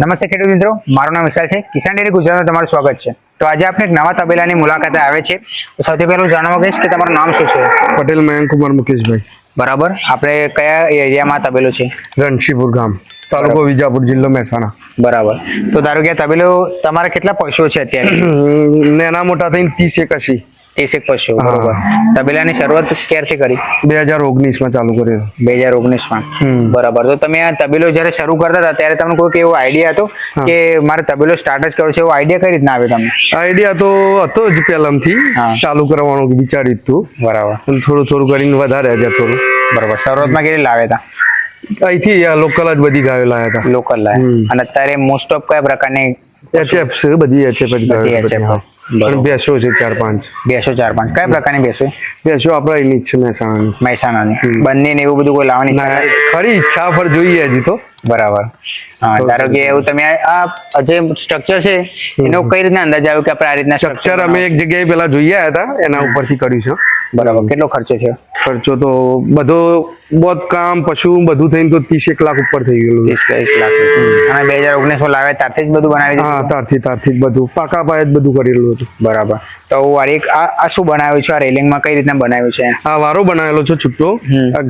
નમસ્તે ખેડૂત મિત્રો મારું નામ વિશાલ છે. કિસાન ડેરી ગુજરાતમાં તમારું સ્વાગત છે. તો આજે આપણે એક નવા તબેલાની મુલાકાતે આવે છે. તો સૌથી પહેલું જાણવા કહીશ કે તમારું નામ શું છે? પટેલ મયંક કુમાર મુકેશભાઈ. બરાબર. આપણે કયા એરિયામાં તબેલો છે? રણશીપુર ગામ તાલુકો વિજાપુર જિલ્લો મહેસાણા. બરાબર. તો ધારો કે તબેલો તમારા કેટલા પશુઓ છે અત્યારે? નાના મોટા થઈને ત્રીસ એકાશી. ત્રીસેક પશુ બરોબર. તબેલાની શરૂઆત ક્યારથી કરી? બે હજાર ઓગણીસમાં ચાલુ કર્યું. બે હજાર ઓગણીસમાં બરાબર. તો તમે આ તબેલો જયારે શરૂ કરતા હતા ત્યારે તમને કોઈક એવો આઈડિયા હતો કે મારે તબેલો સ્ટાર્ટ જ કરવો છે? એવો આઈડિયા કઈ રીતના આવ્યો તમને? આઈડિયા તો હતો જ પહેલાંથી. હા. ચાલુ કરવાનું વિચાર્યું હતું બરાબર. થોડું થોડું કરીને વધારે હજાર થોડું. બરાબર. શરૂઆતમાં કેટલી લાવ્યા હતા? અહીંથી લોકલ જ બધી ગાયો લાયા હતા. લોકલ લાયા. અને અત્યારે મોસ્ટ ઓફ કયા પ્રકારની એચએફ છે બધી એચએફ જ બધી ગાયો પણ બેસો છે ચાર પાંચ. બેસો ચાર પાંચ. કયા પ્રકારની બેસો બેસો આપણે જ છે મહેસાણાની. મહેસાણાની. બંને ને એવું બધું કોઈ લાવવાની ખરી? ઈચ્છા પર જોઈએ હજી તો. બરાબર. ધારો કે એવું તમે આ જે સ્ટ્રક્ચર છે એનો કઈ રીતના અંદાજ આવ્યો કે આપણે આ રીતના સ્ટ્રક્ચર અમે એક જગ્યાએ પેલા આવ્યા હતા એના ઉપરથી કર્યું છે બરાબર કેટલો ખર્ચો થયો? ખર્ચો તો બધો બોધ કામ પશુ બધું થઈને તો ત્રીસ એક લાખ ઉપર થઈ ગયેલું. ત્રીસ એક લાખ. અને બે હજાર ઓગણીસો લાવે લાવ્યા ત્યારથી જ બધું બનાવી હા ત્યારથી તારથી જ બધું પાકા પાયે જ બધું કરેલું હતું. બરાબર. તો એક આ શું બનાવ્યું છે? આ રેલિંગમાં કઈ રીતના બનાવ્યું છે? આ વારો બનાવેલો છે છૂટો.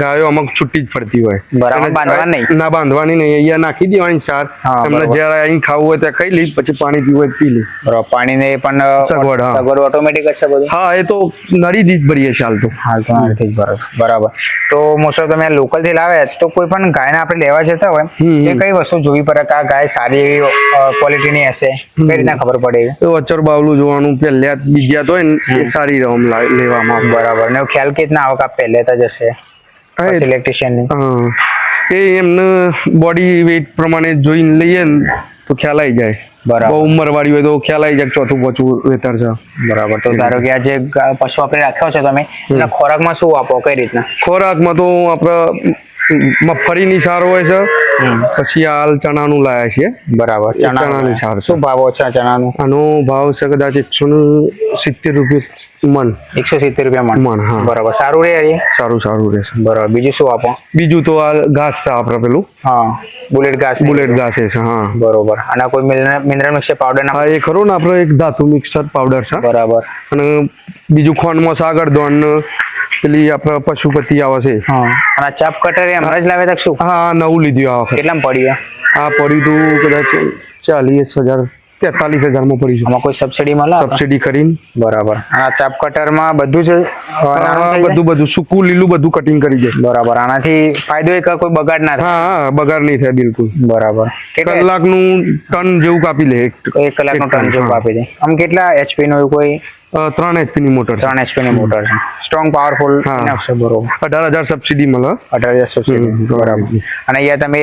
ગાયો અમુક છૂટી જ ફરતી હોય. બરાબર, બાંધવા નહીં? ના બાંધવાની નહીં. અહીંયા નાખી દેવાની સાર. તમને જ્યારે અહીં ખાવું હોય ત્યાં ખાઈ લઈશ પછી પાણી પીવું હોય પી લઈ બરાબર પાણીને પણ સગવડ, સગવડ ઓટોમેટિક છે બધું? હા એ તો નરી દીધ ભરીએ છે હાલ તો. હાલ તો નરી બરાબર બરાબર. તો મોસ્ટ ઓફ તમે લોકલથી લાવે તો કોઈ પણ ગાયને આપણે લેવા જતા હોય એ કઈ વસ્તુ જોવી પડે કે આ ગાય સારી એવી ક્વોલિટીની હશે? કઈ રીતના ખબર પડે એ અચર બાવલું જોવાનું પહેલા બીજા તો એ સારી રમ લેવામાં બરાબર. ને ખ્યાલ કેટના રીતના આવો કે આ પહેલેથી જ હશે હા, એ- ઇલેક્ટ્રિશિયન હા. એ એમને બોડી વેઇટ પ્રમાણે જોઈને લઈએ ને તો ખ્યાલ આવી જાય. બરાબર. બહુ ઉંમર વાળી હોય તો ખ્યાલ આવી જાય ચોથું પોચું વેતર છે. બરાબર. તો ધારો કે આ જે પશુ આપણે રાખ્યો છે તમે એના ખોરાકમાં શું આપો? કઈ રીતના? ખોરાકમાં તો આપણે મગફળીની સાર હોય છે. પછી હાલ ચણાનું લાયા છે બરાબર ચણાની. સાર. શું ભાવ છે ચણાનું? આનો ભાવ છે કદાચ એકસો સિત્તેર રૂપિયા મન એકસો સિત્તેર રૂપિયા મન મન હા. બરાબર સારું રહે સારું સારું રહેશે. બરાબર બીજું શું આપો? બીજું તો આ ઘાસ છે આપણે પેલું. હા બુલેટ ઘાસ બુલેટ ઘાસ છે હા. બરોબર અને કોઈ મિનરલ મિક્સર પાવડર ના? એ ખરો ને આપણે એક ધાતુ મિક્સર પાવડર છે. બરાબર. અને બીજું ખોંડમાં સાગર દોન ને પેલી આપણે પશુપતિ આવે છે. હા. અને આ ચાપ કટર એ હમણાં જ લાવે તક શું? હા નવું લીધું આ વખત. કેટલામાં પડ્યું આ પડ્યું તું કદાચ ચાલીસ હજાર તેતાલીસ હજારમાં પડ્યું આમાં કોઈ સબસિડી મળે છે સબસિડી કરીને. બરાબર. આ ચાપ કટરમાં બધું જાય? બધું બધું. સૂકું લીલું બધું કટિંગ કરી જાય બરાબર. આનાથી ફાયદો એક કોઈ બગાડ ના થાય? હા હા બગાડ નહીં થાય બિલકુલ. બરાબર. કલાકનું ટન જેવું કાપી લે એક કલાકનો ટન, જેવું કાપી દે. આમ કેટલા એચપી નો કોઈ? ત્રણ એચપી ની મોટર ત્રણ એચપી ની મોટર છે. Strong powerful. બરોબર. અઢાર હજાર સબસિડી મળે. અઢાર હજાર સબસિડી બરાબર. અને અહીંયા તમે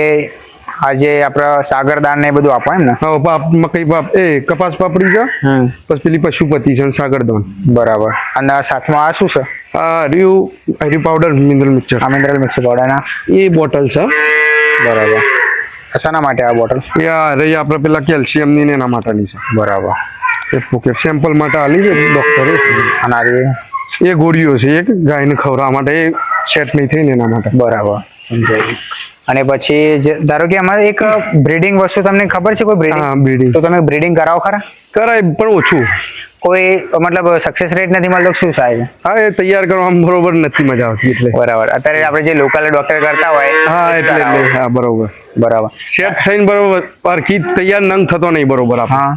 આજે આપણા સાગરદાન ને બધું આપો એમ ને? હા પાપ મકઈ પાપ? એ કપાસ પાપડી છે. પછી પેલી પશુપતિ છે સાગરદાન બરાબર. અને આ સાથમાં આ શું છે? આ રહ્યું હરી પાવડર મિનરલ મિક્સર આ મિનરલ મિક્સર પાવડર ના? એ બોટલ છે. બરાબર. શાના માટે આ બોટલ એ આ રહી આપણે પેલા કેલ્શિયમની ની એના માટેની છે. બરાબર. એ પોકેટ સેમ્પલ માટે આલી છે ડોક્ટરે અને. એ ગોળીઓ છે એક ગાયને ખવડાવવા માટે સેટ નહીં થઈને એના માટે. બરાબર. સમજાયું. અને પછી ધારો કે અમારે એક બ્રીડિંગ વસ્તુ તમને ખબર છે કોઈ બ્રીડિંગ બ્રીડિંગ તો તમે બ્રીડિંગ કરાવો ખરા? કરાય પણ ઓછું. કોઈ મતલબ સક્સેસ રેટ નથી મળતો શું સાહેબ હા એ તૈયાર કરવામાં બરોબર નથી મજા આવતી એટલે. બરાબર. અત્યારે આપણે જે લોકલ ડોક્ટર કરતા હોય હા એટલે હા બરોબર. બરાબર. સેટ થઈને બરોબર પારખી તૈયાર નંગ થતો નહીં બરોબર હા.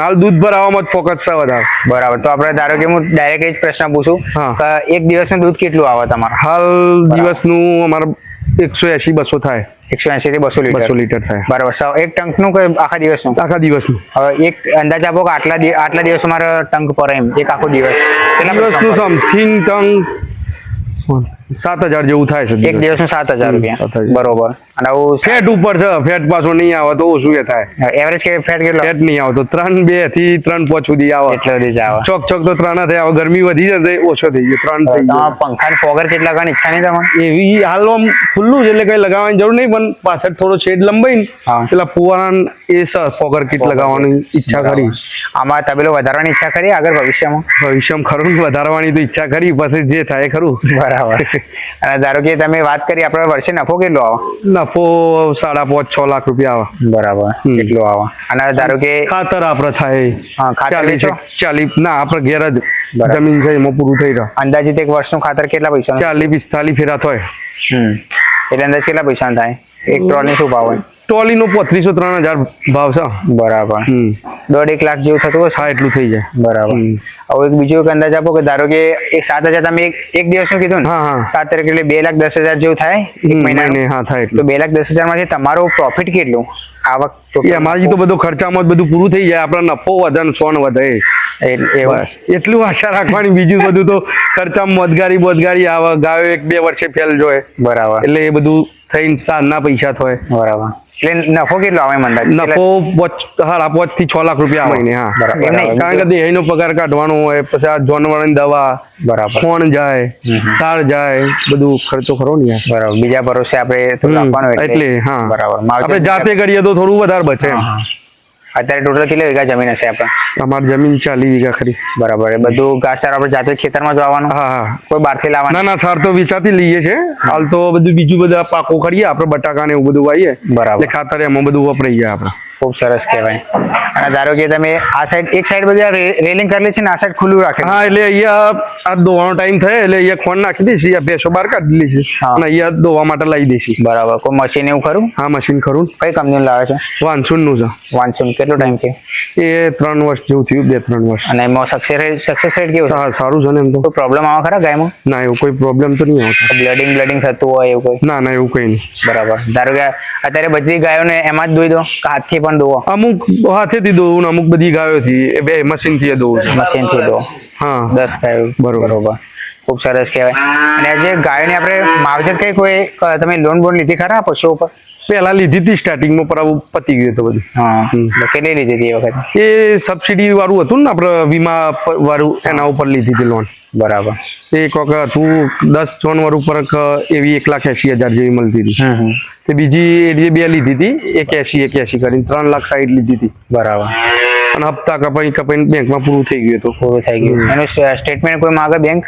હાલ દૂધ ભરાવામાં જ ફોકસ છે વધારે. બરાબર. તો આપણે ધારો કે હું ડાયરેક્ટ એ જ પ્રશ્ન પૂછું. કે એક દિવસનું દૂધ કેટલું આવે તમારે? હાલ દિવસનું અમારે એકસો એસી બસો થાય. એકસો એસી થી બસો લીટર. બસો લીટર થાય. બરાબર. સાવ એક ટંકનું કે આખા દિવસનું? આખા દિવસનું. હવે એક અંદાજ આપો કે આટલા દિવસ આટલા દિવસ મારા ટંક પર એમ એક આખો દિવસ. કેટલા દિવસનું? સમથિંગ ટંગ સાત હજાર જેવું થાય છે એક દિવસનું સાત હજાર રૂપિયા. બરોબર. અને આવું ફેટ ઉપર છે ફેટ પાછો નહીં આવે તો ઓછું એ થાય? એવરેજ કે ફેટ કેટલો? ફેટ નહીં આવતો ત્રણ બેથી ત્રણ પાંચ સુધી આવે. એટલો સુધી આવે. ચોક ચોક તો ત્રણ થાય આવે ગરમી વધી જાય ઓછો થઈ ગયો ત્રણ થઈ ગયો. પંખા પંખા ફોગર કેટલા ગણ ઈચ્છા નહીં તમારે? એવી હાલ આમ ખુલ્લું છે એટલે કઈ લગાવવાની જરૂર નહીં પણ પાછળ થોડો શેડ લંબાઈ ને પેલા પુવાના એ સર ફોગર કીટ લગાવવાની ઈચ્છા કરી આમાં તબેલો વધારવાની ઈચ્છા કરી આગળ ભવિષ્યમાં? ભવિષ્યમાં ખરું વધારવાની તો ઈચ્છા કરી પછી જે થાય ખરું. બરાબર. અને ધારો કે તમે વાત કરી આપણે વર્ષે નફો કેટલો આવે? નફો સાડા પાંચ છ લાખ રૂપિયા આવે. બરાબર. કેટલો આવે? અને ધારો કે ખાતર આપણે થાય. હા, ખાતર ચાલીસ? ના આપણે ઘેર જ જમીન છે એમાં પૂરું થઈ રહ્યો. અંદાજિત એક વર્ષનું ખાતર કેટલા પૈસા ચાલીસ પિસ્તાલીસ ફેરા થાય. એટલે અંદાજ કેટલા પૈસા થાય? એક ટ્રોલની શું ભાવ હોય? ટોલીનો પોત્રીસો ત્રણ હજાર ભાવ છે. બરાબર. દોઢ એક લાખ જેવું થતું હોય હા એટલું થઈ જાય. બરાબર. હવે એક બીજું એક અંદાજ આપો કે ધારો કે એક સાત હજાર તમે એક દિવસનું કીધું ને. સાત તારીખ એટલે બે લાખ દસ હજાર જેવું થાય એક હમ, હા થાય તો બે લાખ દસ હજારમાંથી તમારો પ્રોફિટ કેટલું? આવક તો અમારી તો બધો ખર્ચામાં જ બધું પૂરું થઈ જાય. આપણે નફો વધે ને સોન વધે. એટલું આશા રાખવાની બીજું બધું તો ખર્ચામાં મોદગારી બોદગારી આવે ગાયો એક બે વર્ષે ફેલ જોય બરાબર. એટલે એ બધું થઈને સારના પૈસા થાય. બરાબર. એટલે નફો કેટલો આવે એમ નફો સાડા પાંચથી છ લાખ રૂપિયા મહિને હા. કારણ કે દેહીનો પગાર કાઢવાનો હોય પછી આ જાનવરની દવા બરાબર. ફોન જાય સાર જાય બધું ખર્ચો ખરો ને બરાબર. બીજા ભરોસે આપણે એટલે. હા. બરાબર. આપણે જાતે કરીએ તો થોડું વધારે બચે. અત્યારે ટોટલ કેટલી વીઘા જમીન હશે આપણે? અમારી જમીન ચાલી વીઘા ખરી. બરાબર બધું ઘાસચારો આપણે જાતે ખેતરમાં જ વાવવાનું? હા હા. કોઈ બહારથી લાવવાનું? ના ના સાર તો વેચાતી લઈએ છે હાલ તો બધું બીજું બધા પાકો કરીએ આપણે બટાકા ને એવું બધું વાવીએ. બરાબર. ખાતર એમાં બધું વપરાઈ જાય આપણે. ખૂબ સરસ કહેવાય. અને ધારો કે તમે આ સાઈડ એક સાઈડ બધી રેલિંગ કરેલી છે ને આ સાઈડ ખુલ્લું રાખે હા એટલે અહીંયા આ દોવાનો ટાઈમ થાય એટલે અહીંયા ખોન નાખી દઈશ અહીંયા ભેંસો બહાર કાઢી દઈશ અને અહીંયા દોવા માટે લાવી દઈશ. બરાબર. કોઈ મશીન એવું ખરું? હા મશીન ખરું. કઈ કંપનીનું લાવે છે? વાંસુનનું છે. વાંચુન કેટલો ટાઈમ થયો? એ ત્રણ વર્ષ જેવું થયું બે ત્રણ વર્ષ. અને એમાં સક્સેસ રેટ સક્સેસ રેટ કેવું હા સારું છે ને એમ તો. કોઈ પ્રોબ્લેમ આવે ખરા ગાયમાં? ના એવું કોઈ પ્રોબ્લેમ તો નહીં આવતો. બ્લડિંગ બ્લડિંગ થતું હોય એવું કોઈ? ના ના એવું કઈ નહીં. બરાબર. ધારો કે અત્યારે બધી ગાયોને એમાં જ દોઈ દો કે હાથથી પણ દોવો? અમુક હાથેથી દોવું ને અમુક બધી ગાયોથી એ બે મશીનથી દોવું મશીનથી દો. હા. દસ ગાયો. બરોબર. બરોબર. ખૂબ સરસ કહેવાય. અને આજે ગાયોની આપણે માવજત કઈ કોઈ તમે લોન બોન લીધી ખરા પશુ ઉપર? પહેલા લીધી હતી સ્ટાર્ટિંગમાં પર આવું પતી ગયું હતું બધું. હા. કેટલી લીધી હતી એ વખત? એ સબસિડી વાળું હતું ને આપણે વીમા વાળું એના ઉપર લીધી હતી લોન બરાબર. એક વખત હતું દસ જોન ઉપર પર એવી એક લાખ એસી હજાર જેવી મળતી હતી. તે બીજી એ બે લીધી હતી એક એસી એક એસી કરીને ત્રણ લાખ સાઈડ લીધી હતી. બરાબર. અને હપ્તા કપાઈ કપાઈને બેંકમાં પૂરું થઈ ગયું હતું. પૂરું થઈ ગયું. એનું સ્ટેટમેન્ટ કોઈ માગે બેંક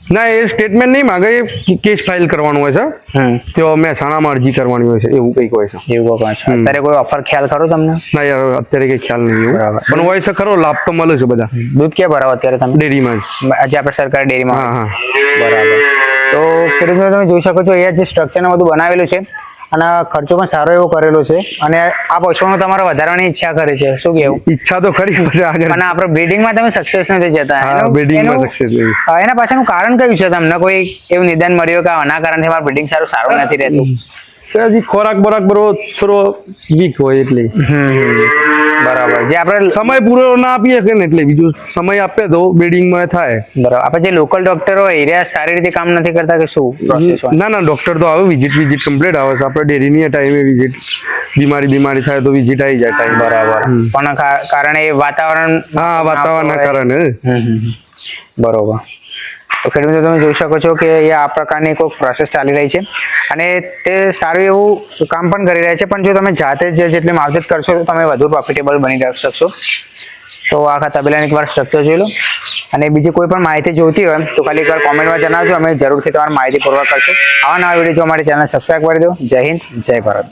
ના એ સ્ટેટમેન્ટ નહીં માગે એ કેસ ફાઇલ કરવાનું હોય છે. હમ. તો મહેસાણામાં અરજી કરવાની હોય છે એવું કંઈક હોય છે. એવું કોઈ છે. અત્યારે કોઈ ઓફર ખ્યાલ ખરો તમને? ના યાર અત્યારે કંઈ ખ્યાલ નહીં એવું. પણ હોય છે ખરો લાભ તો મળે છે બધા. દૂધ ક્યાં ભરાવો અત્યારે તમે? ડેરીમાં જ. આજે આપણે સરકારી ડેરીમાં. હા હા. બરાબર. તો ખેડૂતો તમે જોઈ શકો છો અહીંયા જે સ્ટ્રક્ચર બધું બનાવેલું છે અને ખર્ચો પણ સારો એવો કરેલો છે. અને આ પશુઓનો તમારે વધારવાની ઈચ્છા કરે છે. શું કેવું ઈચ્છા તો ખરી પછી આગળ. અને આપણે બ્રીડિંગમાં તમે સક્સેસ નથી જતા. એનું- સક્સેસ એના પાછળનું કારણ કયું છે? તમને કોઈ એવું નિદાન મળ્યું કે આના કારણે મારું બ્રીડિંગ સારું સારું નથી રહેતું? ખોરાક બરાક બરો થોડો વીક હોય એટલે બરાબર. જે આપણે સમય પૂરો ના આપીએ કે ને એટલે બીજું સમય આપે તો બેડિંગમાં થાય. બરાબર. આપણે જે લોકલ ડોક્ટર હોય એરિયા સારી રીતે કામ નથી કરતા કે શું ના ના ડોક્ટર તો આવે વિઝિટ વિઝિટ કમ્પ્લીટ આવે. છે આપણે ડેરીની ટાઈમે વિઝિટ બીમારી બીમારી થાય તો વિઝિટ આવી જાય ટાઈમ બરાબર. પણ કારણે વાતાવરણ હા વાતાવરણના કારણે. બરોબર. તો ખેડૂતો તમે જોઈ શકો છો કે અહીંયા આ પ્રકારની કોઈ પ્રોસેસ ચાલી રહી છે. અને તે સારું એવું કામ પણ કરી રહ્યા છે, પણ જો તમે જાતે જ જેટલી માવજત કરશો, તો તમે વધુ પ્રોફિટેબલ બની શકશો. તો આખા તબેલાની એકવાર સ્ટ્રક્ચર જોઈ લો. અને બીજી કોઈ પણ માહિતી જોઈતી હોય, તો ખાલી એકવાર કોમેન્ટમાં જણાવજો. અમે જરૂરથી તમારી માહિતી પૂર્વક કરશું. આવા નવા વીડિયો જોવા માટે ચેનલ સબસ્ક્રાઈબ કરી દો. જય હિન્દ, જય ભારત.